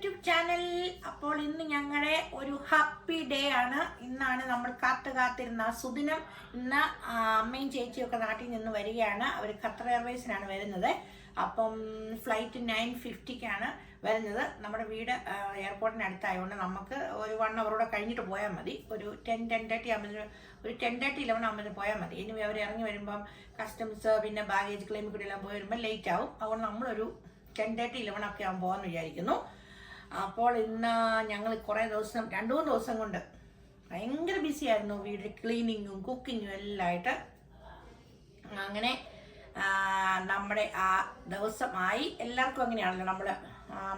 YouTube channel. അപ്പോൾ ഇന്ന് ഞങ്ങളുടെ ഒരു ഹാപ്പി ഡേ ആണ്. ഇന്നാണ് നമ്മൾ കാത്തു കാത്തിരുന്ന സുദിനം ഇന്ന് അമ്മയും ചേച്ചിയും ഒക്കെ നാട്ടിൽ നിന്ന് വരികയാണ്. അവർ ഖത്തർ എയർവേസിനാണ് വരുന്നത്. അപ്പം ഫ്ലൈറ്റ് നയൻ ഫിഫ്റ്റിക്കാണ് വരുന്നത്. നമ്മുടെ വീട് എയർപോർട്ടിന് അടുത്തായതുകൊണ്ട് നമുക്ക് ഒരു വൺ അവറോടെ കഴിഞ്ഞിട്ട് പോയാൽ മതി. ഒരു ടെൻ ടെൻ തേർട്ടി ആകുമ്പോൾ ഒരു ടെൻ തേർട്ടി ഇലവൻ ആകുമ്പോൾ പോയാൽ മതി. ഇനി അവർ ഇറങ്ങി വരുമ്പം കസ്റ്റംസ് പിന്നെ ബാഗേജ് ക്ലെയിം കൂടി എല്ലാം പോയി വരുമ്പോൾ ലേറ്റ് ആവും. അതുകൊണ്ട് നമ്മളൊരു ടെൻ തേർട്ടി ഇലവൻ ഒക്കെ ആകുമ്പോൾ പോകാമെന്ന് വിചാരിക്കുന്നു. അപ്പോൾ ഇന്ന് ഞങ്ങൾ കുറേ ദിവസം രണ്ടു മൂന്ന് ദിവസം കൊണ്ട് ഭയങ്കര ബിസി ആയിരുന്നു വീട് ക്ലീനിങ്ങും കുക്കിങ്ങും എല്ലാം ആയിട്ട് അങ്ങനെ നമ്മുടെ ആ ദിവസമായി. എല്ലാവർക്കും അങ്ങനെയാണല്ലോ നമ്മൾ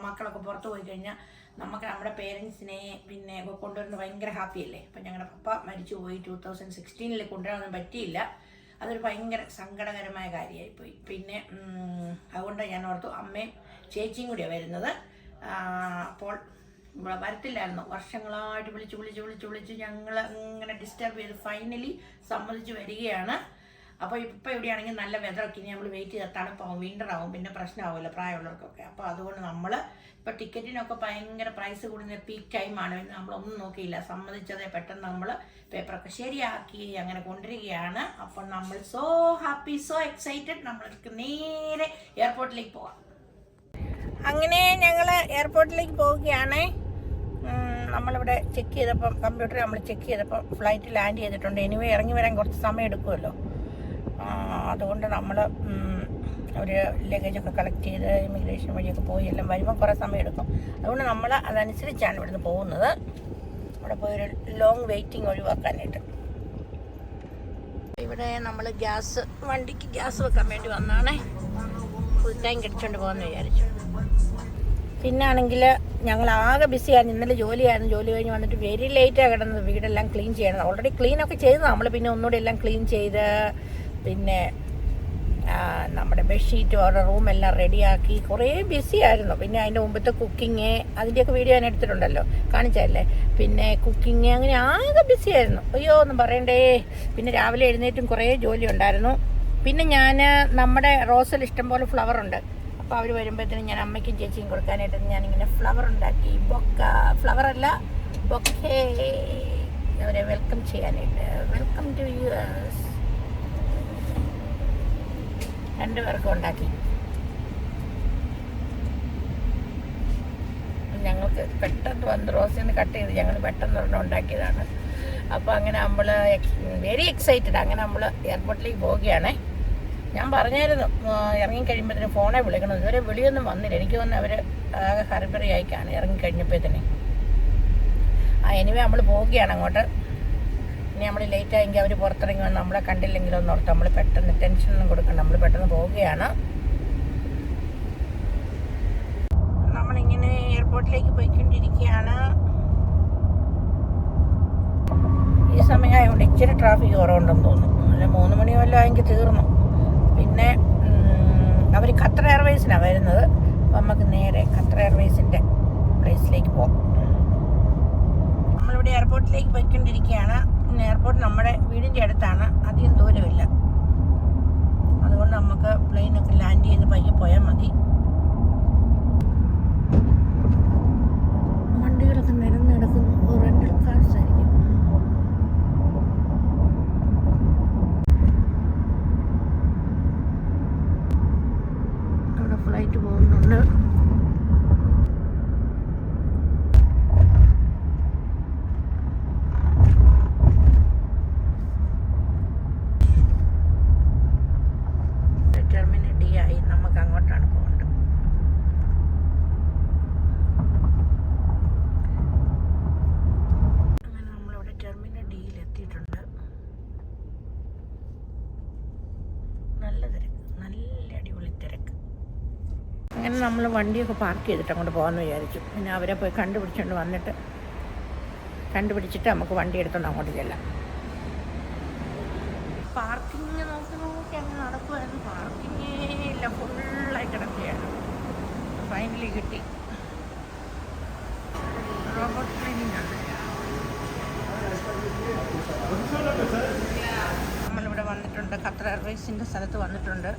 മക്കളൊക്കെ പുറത്ത് പോയി കഴിഞ്ഞാൽ നമുക്ക് നമ്മുടെ പേരൻസിനെ പിന്നെ കൊണ്ടുവരുന്നത് ഭയങ്കര ഹാപ്പി അല്ലേ? അപ്പം ഞങ്ങളുടെ പപ്പ മരിച്ചു പോയി ടൂ തൗസൻഡ് സിക്സ്റ്റീനിൽ കൊണ്ടുവരാനൊന്നും പറ്റിയില്ല. അതൊരു ഭയങ്കര സങ്കടകരമായ കാര്യമായിപ്പോയി പിന്നെ അതുകൊണ്ട് ഞാൻ ഓർത്തു അമ്മയും ചേച്ചിയും കൂടിയാണ് വരുന്നത്. അപ്പോൾ വരത്തില്ലായിരുന്നു. വർഷങ്ങളായിട്ട് വിളിച്ച് വിളിച്ച് വിളിച്ച് വിളിച്ച് ഞങ്ങൾ ഇങ്ങനെ ഡിസ്റ്റർബ് ചെയ്ത് ഫൈനലി സമ്മതിച്ച് വരികയാണ്. അപ്പോൾ ഇപ്പോൾ എവിടെയാണെങ്കിൽ നല്ല വെതറൊക്കെ ഇനി നമ്മൾ വെയിറ്റ് ചെയ്താൽ തണുപ്പാവും വിന്റർ ആവും പിന്നെ പ്രശ്നമാവുമല്ലോ പ്രായമുള്ളവർക്കൊക്കെ. അപ്പോൾ അതുകൊണ്ട് നമ്മൾ ഇപ്പോൾ ടിക്കറ്റിനൊക്കെ ഭയങ്കര പ്രൈസ് കൂടുന്ന പീക്ക് ടൈമാണ് നമ്മളൊന്നും നോക്കിയില്ല. സമ്മതിച്ചതേ പെട്ടെന്ന് നമ്മൾ പേപ്പറൊക്കെ ശരിയാക്കി അങ്ങനെ കൊണ്ടുവരികയാണ് അപ്പോൾ നമ്മൾ സോ ഹാപ്പി സോ എക്സൈറ്റഡ് നമ്മൾക്ക് നേരെ എയർപോർട്ടിലേക്ക് പോകാം അങ്ങനെ ഞങ്ങൾ എയർപോർട്ടിലേക്ക് പോവുകയാണ്. നമ്മളിവിടെ ചെക്ക് ചെയ്തപ്പം കമ്പ്യൂട്ടർ നമ്മൾ ചെക്ക് ചെയ്തപ്പം ഫ്ലൈറ്റ് ലാൻഡ് ചെയ്തിട്ടുണ്ട്. എനിവേ ഇറങ്ങി വരാൻ കുറച്ച് സമയം എടുക്കുമല്ലോ. അതുകൊണ്ട് നമ്മൾ അവർ ലഗേജൊക്കെ കളക്ട് ചെയ്ത് ഇമിഗ്രേഷൻ വഴിയൊക്കെ പോയി എല്ലാം വരുമ്പോൾ കുറേ സമയം എടുക്കും. അതുകൊണ്ട് നമ്മൾ അതനുസരിച്ചാണ് ഇവിടുന്ന് പോകുന്നത്. അവിടെ പോയി ഒരു ലോങ് വെയിറ്റിംഗ് ഒഴിവാക്കാനായിട്ട്. ഇവിടെ നമ്മൾ ഗ്യാസ് വണ്ടിക്ക് ഗ്യാസ് വെക്കാൻ വേണ്ടി വന്നാണേ. ഫുൾ ടാങ്ക് അടിച്ചുകൊണ്ട് പോകാമെന്ന് വിചാരിച്ചു. പിന്നാണെങ്കിൽ ഞങ്ങൾ ആകെ ബിസിയായിരുന്നു ഇന്നലെ ജോലിയായിരുന്നു. ജോലി കഴിഞ്ഞ് വന്നിട്ട് വെരി ലേറ്റാണ് കിടന്നത്. വീടെല്ലാം ക്ലീൻ ചെയ്യണം ഓൾറെഡി ക്ലീൻ ഒക്കെ ചെയ്തു. നമ്മൾ പിന്നെ ഒന്നുകൂടി എല്ലാം ക്ലീൻ ചെയ്ത് പിന്നെ നമ്മുടെ ബെഡ്ഷീറ്റ് അവരുടെ റൂമെല്ലാം റെഡിയാക്കി കുറേ ബിസി ആയിരുന്നു. പിന്നെ അതിന്റെ മുമ്പത്തെ കുക്കിങ് അതിന്റെയൊക്കെ വീഡിയോ ഞാൻ എടുത്തിട്ടുണ്ടല്ലോ. കാണിച്ചല്ലേ പിന്നെ കുക്കിങ് അങ്ങനെ ആകെ ബിസി ആയിരുന്നു. അയ്യോ ഒന്നും പറയണ്ടേ. പിന്നെ രാവിലെ എഴുന്നേറ്റും കുറേ ജോലി ഉണ്ടായിരുന്നു. പിന്നെ ഞാൻ നമ്മുടെ റോസിൽ ഇഷ്ടംപോലെ ഫ്ലവർ ഉണ്ട്. അപ്പോൾ അവർ വരുമ്പോഴത്തേനും ഞാൻ അമ്മയ്ക്കും ചേച്ചിയും കൊടുക്കാനായിട്ട് ഞാനിങ്ങനെ ഫ്ലവർ ഉണ്ടാക്കി. ബൊക്ക ഫ്ലവർ അല്ല ബൊക്കെ അവരെ വെൽക്കം ചെയ്യാനായിട്ട്. വെൽക്കം ടു യു രണ്ടുപേർക്കും ഉണ്ടാക്കി. ഞങ്ങൾക്ക് പെട്ടെന്ന് വന്ന് റോസിൽ നിന്ന് കട്ട് ചെയ്ത് ഞങ്ങൾ പെട്ടെന്ന് ഒരെണ്ണം ഉണ്ടാക്കിയതാണ്. അപ്പോൾ അങ്ങനെ നമ്മൾ വെരി എക്സൈറ്റഡ് അങ്ങനെ നമ്മൾ എയർപോർട്ടിലേക്ക് പോവുകയാണേ. ഞാൻ പറഞ്ഞായിരുന്നു ഇറങ്ങിക്കഴിയുമ്പോഴത്തേന് ഫോണെ വിളിക്കണം. ഇതുവരെ വിളിയൊന്നും വന്നില്ല. എനിക്ക് തോന്നുന്നു അവർ ആകെ ഹറിബറി ആയിക്കാണ് ഇറങ്ങിക്കഴിഞ്ഞപ്പോഴത്തേന്. ആ എനിവേ നമ്മൾ പോവുകയാണ് അങ്ങോട്ട്. ഇനി നമ്മൾ ലേറ്റ് ആയെങ്കിൽ അവർ പുറത്തിറങ്ങി വന്ന് നമ്മളെ കണ്ടില്ലെങ്കിലും ഒന്ന് ഓർത്ത് നമ്മൾ പെട്ടെന്ന് ടെൻഷനൊന്നും കൊടുക്കണം നമ്മൾ പെട്ടെന്ന് പോവുകയാണ്. നമ്മളിങ്ങനെ എയർപോർട്ടിലേക്ക് പോയിക്കൊണ്ടിരിക്കുകയാണ്. ഈ സമയമായതുകൊണ്ട് ഇച്ചിരി ട്രാഫിക് കുറവുണ്ടെന്ന് തോന്നുന്നു. അല്ല മൂന്ന് മണി വല്ലതും ആയെങ്കിൽ തീർന്നു. പിന്നെ അവർ ഖത്തർ എയർവേസിനാണ് വരുന്നത്. അപ്പം നമുക്ക് നേരെ ഖത്തർ എയർവേസിന്റെ പ്ലേസിലേക്ക് പോകാം നമ്മളിവിടെ എയർപോർട്ടിലേക്ക് പോയിക്കൊണ്ടിരിക്കുകയാണ്. എയർപോർട്ട് നമ്മുടെ വീടിന്റെ അടുത്താണ്. അധികം ദൂരമില്ല. അതുകൊണ്ട് നമുക്ക് പ്ലെയിനൊക്കെ ലാൻഡ് ചെയ്ത് പയ്യെ പോയാൽ മതി. ആണ് നമ്മൾ വണ്ടിയൊക്കെ പാർക്ക് ചെയ്തിട്ട് അങ്ങോട്ട് പോകാമെന്ന് വിചാരിച്ചു. പിന്നെ അവരെ പോയി കണ്ടുപിടിച്ചുകൊണ്ട് വന്നിട്ട് കണ്ടുപിടിച്ചിട്ട് നമുക്ക് വണ്ടി എടുത്തോണ്ട് അങ്ങോട്ട് ചെല്ലാം. പാർക്കിങ് ഫുള്ളായി കിടക്കുകയാണ്. ഫൈനലി കിട്ടി. റോബോട്ട് ക്ലീനിങ് ആണ്. നമ്മളിവിടെ വന്നിട്ടുണ്ട് ഖത്തർ എയർവേസിന്റെ സ്ഥലത്ത് വന്നിട്ടുണ്ട്.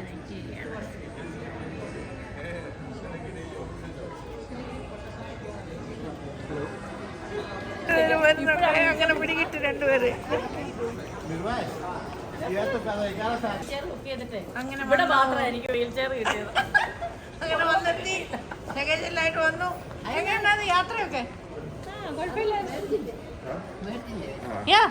സെലക്ട് ചെയ്യുകയാണ് അങ്ങനെ പിടികിട്ട് രണ്ടുപേര് അങ്ങനെ മാത്രമേ എനിക്ക് വീൽ ചെയർ കിട്ടിയത് അങ്ങനെ വന്നെത്തി ലഗേജെല്ലായിട്ട് വന്നു. എങ്ങനെയുണ്ടായിരുന്നു യാത്രയൊക്കെ? കുഴപ്പമില്ല യാ.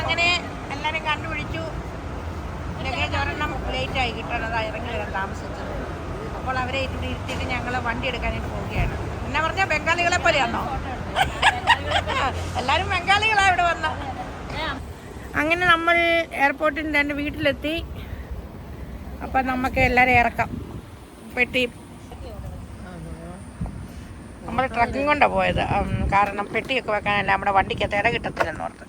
അങ്ങനെ എല്ലാരും കണ്ടുപിടിച്ചു. ലഗേജ് ഒരെണ്ണം ലേറ്റ് ആയി. കിട്ടണത് ഇറങ്ങി വരാൻ താമസിച്ചത്. അപ്പോൾ അവരെ ഇവിടെ ഇരുത്തിയിട്ട് ഞങ്ങൾ വണ്ടി എടുക്കാനായിട്ട് പോവുകയാണ്. എന്നാ പറഞ്ഞാൽ ബംഗാളികളെ പോലെയാണോ എല്ലാരും ബംഗാളികളാ ഇവിടെ വന്ന. അങ്ങനെ നമ്മൾ എയർപോർട്ടിൽ എന്റെ വീട്ടിലെത്തി. അപ്പം നമുക്ക് എല്ലാവരും ഇറക്കാം. പെട്ടി നമ്മൾ ട്രക്കിംഗ് കൊണ്ടാണ് പോയത്. കാരണം പെട്ടിയൊക്കെ വെക്കാനല്ല നമ്മുടെ വണ്ടിക്ക് ഇട കിട്ടത്തില്ലെന്ന് ഓർത്ത്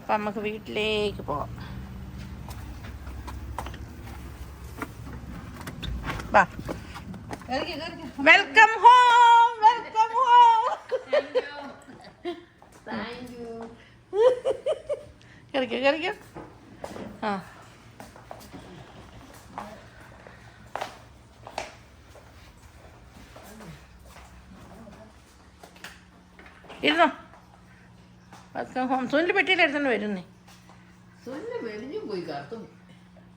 അപ്പം നമുക്ക് വീട്ടിലേക്ക് പോവാം. വാ. വെൽക്കം ഹോം വെൽക്കം ഹോം കറിക്കോ കറിക്കോ ആ. ഇരുന്നോ? വെൽക്കം ഹോം സുനിൽ പെട്ടിയിലെടുത്തോണ്ട് വരുന്നേ.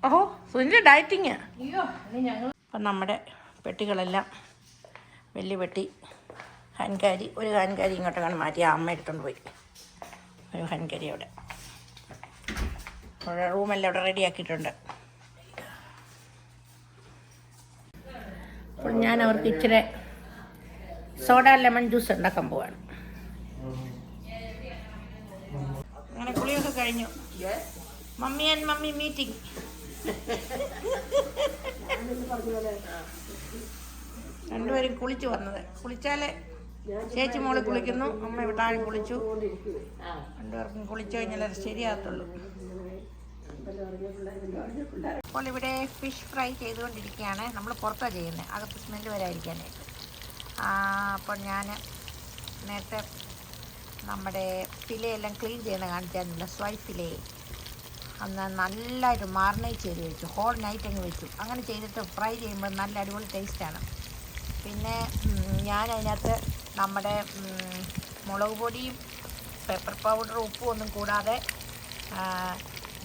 ഓഹോ സുനിൽ ഡയറ്റിങ് അയ്യോ ഇനി ഞങ്ങൾ അപ്പം നമ്മുടെ പെട്ടികളെല്ലാം വലിയ പെട്ടി ഹാൻകാരി ഒരു ഹാൻകാരി ഇങ്ങോട്ടാണ് മാറ്റി. ആ അമ്മ എടുത്തുകൊണ്ട് പോയി. ഒരു ഹാൻകാരി അവിടെ. അവിടെ റൂമെല്ലാം അവിടെ റെഡിയാക്കിയിട്ടുണ്ട്. അപ്പോൾ ഞാൻ അവർക്ക് ഇച്ചിരി സോഡ ലെമൺ ജ്യൂസ് ഉണ്ടാക്കാൻ പോവാണ്. അങ്ങനെ കുളിയൊക്കെ കഴിഞ്ഞു. Mummy and mummy meeting. രണ്ടുപേരും കുളിച്ചു വന്നത്. കുളിച്ചാലേ ചേച്ചി മോൾ കുളിക്കുന്നു അമ്മ ഇവിടെ കുളിച്ചു. രണ്ടുപേർക്കും കുളിച്ചു കഴിഞ്ഞാൽ ശരിയാകത്തുള്ളൂ. അപ്പോൾ ഇവിടെ ഫിഷ് ഫ്രൈ ചെയ്തുകൊണ്ടിരിക്കുകയാണ്. നമ്മൾ പുറത്താണ് ചെയ്യുന്നത്. അകത്ത് സ്മെല്ല് വരാതിരിക്കാനായിട്ട്. അപ്പോൾ ഞാൻ നേരത്തെ നമ്മുടെ ഫിലയെല്ലാം ക്ലീൻ ചെയ്യുന്ന കാണിച്ചായിരുന്നില്ല സ്വൈ ഫിലേ അന്ന് നല്ലതായിട്ട് മാറിനേറ്റ് ചെയ്ത് വെച്ചു. ഹോൾ നൈറ്റ് അങ്ങ് വെച്ചു. അങ്ങനെ ചെയ്തിട്ട് ഫ്രൈ ചെയ്യുമ്പോൾ നല്ല അടിപൊളി ടേസ്റ്റാണ് പിന്നെ ഞാൻ അതിനകത്ത് നമ്മുടെ മുളക് പൊടിയും പെപ്പർ പൗഡറും ഉപ്പും ഒന്നും കൂടാതെ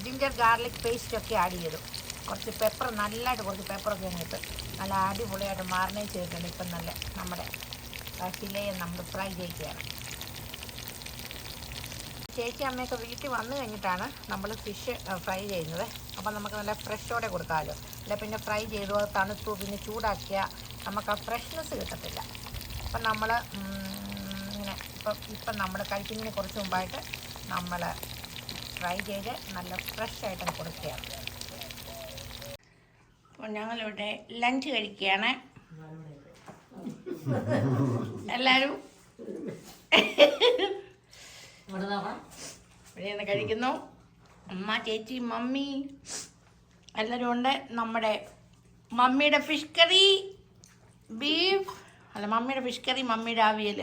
ജിഞ്ചർ ഗാർലിക് പേസ്റ്റൊക്കെ ആഡ് ചെയ്തു. കുറച്ച് പെപ്പർ നല്ലതായിട്ട് കുറച്ച് പെപ്പറൊക്കെ അങ്ങോട്ട് നല്ല അടിപൊളിയായിട്ട് മാറിനേറ്റ് ചെയ്തിട്ടുണ്ട് ഇപ്പം നല്ല നമ്മുടെ ഫിലയെ നമ്മൾ ഫ്രൈ ചെയ്യുകയാണ് ചേച്ചി അമ്മയൊക്കെ വീട്ടിൽ വന്നു കഴിഞ്ഞിട്ടാണ് നമ്മൾ ഫിഷ് ഫ്രൈ ചെയ്യുന്നത്. അപ്പം നമുക്ക് നല്ല ഫ്രഷോടെ കൊടുക്കാമല്ലോ. അല്ല പിന്നെ ഫ്രൈ ചെയ്തു അത് തണുത്തു പിന്നെ ചൂടാക്കിയ നമുക്ക് ആ ഫ്രഷ്നെസ് കിട്ടത്തില്ല. അപ്പം നമ്മൾ ഇങ്ങനെ ഇപ്പം ഇപ്പം നമ്മൾ കഴിക്കുന്നതിന് കുറച്ച് മുമ്പായിട്ട് നമ്മൾ ഫ്രൈ ചെയ്ത് നല്ല ഫ്രഷ് ആയിട്ട് കൊടുക്കുകയാണ്. അപ്പോൾ ഞങ്ങളിവിടെ ലഞ്ച് കഴിക്കുകയാണ്. എല്ലാവരും നിന്ന് കഴിക്കുന്നു. അമ്മ ചേച്ചി മമ്മി എല്ലാവരും ഉണ്ട്. നമ്മുടെ മമ്മിയുടെ ഫിഷ് കറി ബീഫ് അല്ല മമ്മിയുടെ ഫിഷ് കറി മമ്മിയുടെ അവിയൽ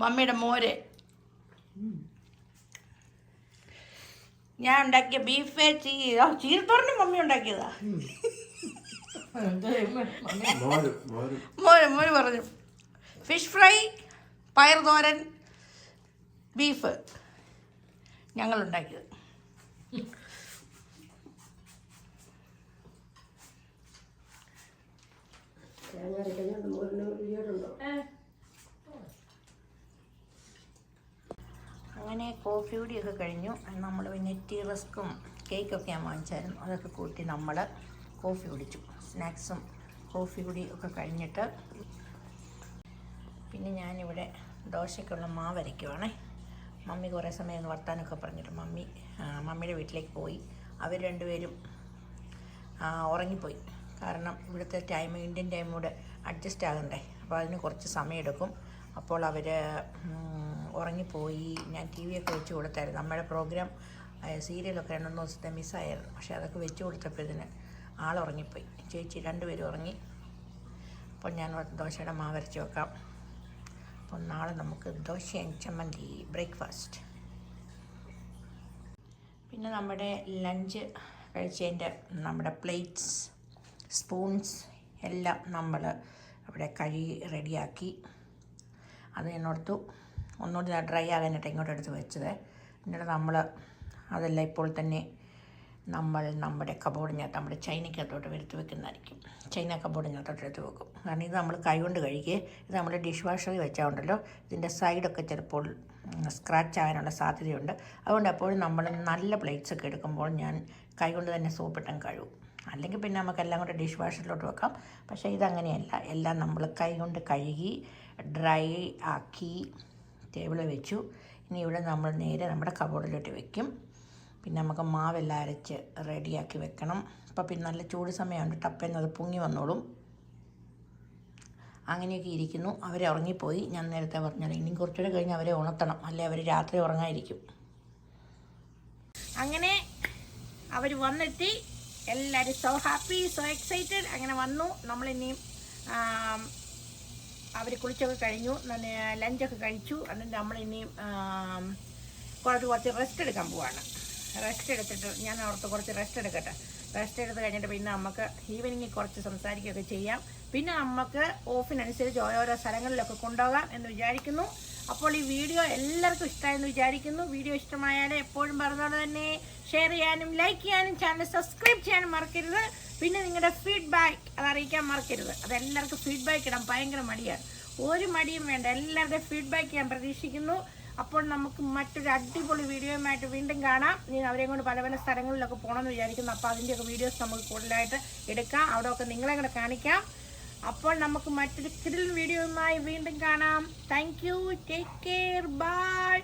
മമ്മിയുടെ മോര്. ഞാൻ ഉണ്ടാക്കിയ ബീഫ് ചീ ഓ, ചീരത്തോരനും മമ്മി ഉണ്ടാക്കിയതാ. മോര് മോര്. പറഞ്ഞു. ഫിഷ് ഫ്രൈ പയർ തോരൻ ബീഫ് ഞങ്ങളുണ്ടാക്കിയത്. അങ്ങനെ കോഫി കൂടിയൊക്കെ കഴിഞ്ഞു. നമ്മൾ പിന്നെ ടീ റസ്ക്കും കേക്കൊക്കെ ഞാൻ വാങ്ങിച്ചായിരുന്നു. അതൊക്കെ കൂട്ടി നമ്മൾ കോഫി കുടിച്ചു. സ്നാക്സും കോഫി കൂടി ഒക്കെ കഴിഞ്ഞിട്ട് പിന്നെ ഞാനിവിടെ ദോശയ്ക്കുള്ള മാവ് അരയ്ക്കുവാണേ. മമ്മി കുറേ സമയം അങ്ങ് വർത്താനമൊക്കെ പറഞ്ഞിട്ട് മമ്മി മമ്മിയുടെ വീട്ടിലേക്ക് പോയി. അവർ രണ്ടുപേരും ഉറങ്ങിപ്പോയി. കാരണം ഇവിടുത്തെ ടൈം ഇന്ത്യൻ ടൈം കൂടെ അഡ്ജസ്റ്റ് ആകണ്ടേ. അപ്പോൾ അതിന് കുറച്ച് സമയമെടുക്കും അപ്പോൾ അവർ ഉറങ്ങിപ്പോയി. ഞാൻ ടി വി ഒക്കെ വെച്ച് കൊടുത്തായിരുന്നു. നമ്മുടെ പ്രോഗ്രാം സീരിയലൊക്കെ രണ്ടു ദിവസത്തെ മിസ്സായിരുന്നു പക്ഷേ അതൊക്കെ വെച്ച് കൊടുത്തപ്പോൾ ഇതിന് ആളുറങ്ങിപ്പോയി ചേച്ചി രണ്ടുപേരും ഉറങ്ങി. അപ്പോൾ ഞാൻ ദോശയുടെ മാവരച്ച് വെക്കാം. അപ്പോൾ നാളെ നമുക്ക് ദോശയും ചമ്മന്തി ബ്രേക്ക്ഫാസ്റ്റ് പിന്നെ നമ്മുടെ ലഞ്ച് കഴിച്ചതിന്റെ നമ്മുടെ പ്ലേറ്റ്സ് സ്പൂൺസ് എല്ലാം നമ്മൾ അവിടെ കഴുകി റെഡിയാക്കി അത് എന്നോർത്തു ഒന്നുകൂടി ഡ്രൈ ആകാനായിട്ട് ഇങ്ങോട്ട് എടുത്ത് വെച്ചത്. എന്നിട്ട് നമ്മൾ അതെല്ലാം ഇപ്പോൾ തന്നെ നമ്മൾ നമ്മുടെ കബോർഡിനകത്ത് നമ്മുടെ ചൈനക്കകത്തോട്ട് എടുത്ത് വെക്കുന്നതായിരിക്കും. ചൈന കബോർഡിനകത്തോട്ട് എടുത്ത് വെക്കും. കാരണം ഇത് നമ്മൾ കൈ കൊണ്ട് കഴുകി ഇത് നമ്മൾ ഡിഷ് വാഷറിൽ വെച്ചാൽ ഉണ്ടല്ലോ ഇതിന്റെ സൈഡൊക്കെ ചിലപ്പോൾ സ്ക്രാച്ച് ആകാനുള്ള സാധ്യതയുണ്ട്. അതുകൊണ്ട് എപ്പോഴും നമ്മൾ നല്ല പ്ലേറ്റ്സ് ഒക്കെ എടുക്കുമ്പോൾ ഞാൻ കൈ കൊണ്ട് തന്നെ സോപ്പിട്ടും കഴുകും. അല്ലെങ്കിൽ പിന്നെ നമുക്കെല്ലാം കൂടെ ഡിഷ് വാഷറിലോട്ട് വെക്കാം. പക്ഷേ ഇതങ്ങനെയല്ല. എല്ലാം നമ്മൾ കൈ കൊണ്ട് കഴുകി ഡ്രൈ ആക്കി ടേബിളിൽ വെച്ചു. ഇനി ഇവിടെ നമ്മൾ നേരെ നമ്മുടെ കബോർഡിലോട്ട് വെക്കും. പിന്നെ നമുക്ക് മാവെല്ലാം അരച്ച് റെഡിയാക്കി വെക്കണം. അപ്പോൾ പിന്നെ നല്ല ചൂട് സമയമുണ്ട് ടപ്പേന്ന് അത് പൊങ്ങി വന്നോളും. അങ്ങനെയൊക്കെ ഇരിക്കുന്നു. അവരെ ഉറങ്ങിപ്പോയി. ഞാൻ നേരത്തെ പറഞ്ഞത് ഇനിയും കുറച്ചുകൂടെ കഴിഞ്ഞ് അവരെ ഉണർത്തണം. അല്ലെ? അവർ രാത്രി ഉറങ്ങാതിരിക്കും. അങ്ങനെ അവർ വന്നെത്തി. എല്ലാവരും സോ ഹാപ്പി സോ എക്സൈറ്റഡ് അങ്ങനെ വന്നു. നമ്മളിനിയും അവർ കുളിച്ചൊക്കെ കഴിഞ്ഞു. ലഞ്ചൊക്കെ കഴിച്ചു. എന്നിട്ട് നമ്മളിനിയും കുറച്ച് കുറച്ച് റെസ്റ്റ് എടുക്കാൻ പോവാണ്. റെസ്റ്റ് എടുത്തിട്ട് ഞാൻ ഓർത്ത് കുറച്ച് റെസ്റ്റ് എടുക്കട്ടെ. റെസ്റ്റ് എടുത്ത് കഴിഞ്ഞിട്ട് പിന്നെ നമുക്ക് ഈവനിങ്ങിൽ കുറച്ച് സംസാരിക്കുകയൊക്കെ ചെയ്യാം. പിന്നെ നമുക്ക് ഓഫിനനുസരിച്ച് ഓരോരോ സ്ഥലങ്ങളിലൊക്കെ കൊണ്ടുപോകാം എന്ന് വിചാരിക്കുന്നു. അപ്പോൾ ഈ വീഡിയോ എല്ലാവർക്കും ഇഷ്ടമായെന്ന് വിചാരിക്കുന്നു. വീഡിയോ ഇഷ്ടമായാൽ എപ്പോഴും പറഞ്ഞതുപോലെ തന്നെ ഷെയർ ചെയ്യാനും ലൈക്ക് ചെയ്യാനും ചാനൽ സബ്സ്ക്രൈബ് ചെയ്യാനും മറക്കരുത്. പിന്നെ നിങ്ങളുടെ ഫീഡ്ബാക്ക് അത് അറിയിക്കാൻ മറക്കരുത്. അത് എല്ലാവർക്കും ഫീഡ്ബാക്ക് ഇടാൻ ഭയങ്കര മടിയാണ്. ഒരു മടിയും വേണ്ട. എല്ലാവരുടെയും ഫീഡ്ബാക്ക് ഞാൻ പ്രതീക്ഷിക്കുന്നു. അപ്പോൾ നമുക്ക് മറ്റൊരു അടിപൊളി വീഡിയോയുമായിട്ട് വീണ്ടും കാണാം. ഇനി അവരെയും കൊണ്ട് പല പല സ്ഥലങ്ങളിലൊക്കെ പോകണമെന്ന് വിചാരിക്കുന്നു. അപ്പോൾ അതിന്റെയൊക്കെ വീഡിയോസ് നമുക്ക് കൂടുതലായിട്ട് എടുക്കാം. അവിടെയൊക്കെ നിങ്ങളെ കൂടെ കാണിക്കാം. അപ്പോൾ നമുക്ക് മറ്റൊരു കിടിൽ വീഡിയോയുമായി വീണ്ടും കാണാം. Thank you take care bye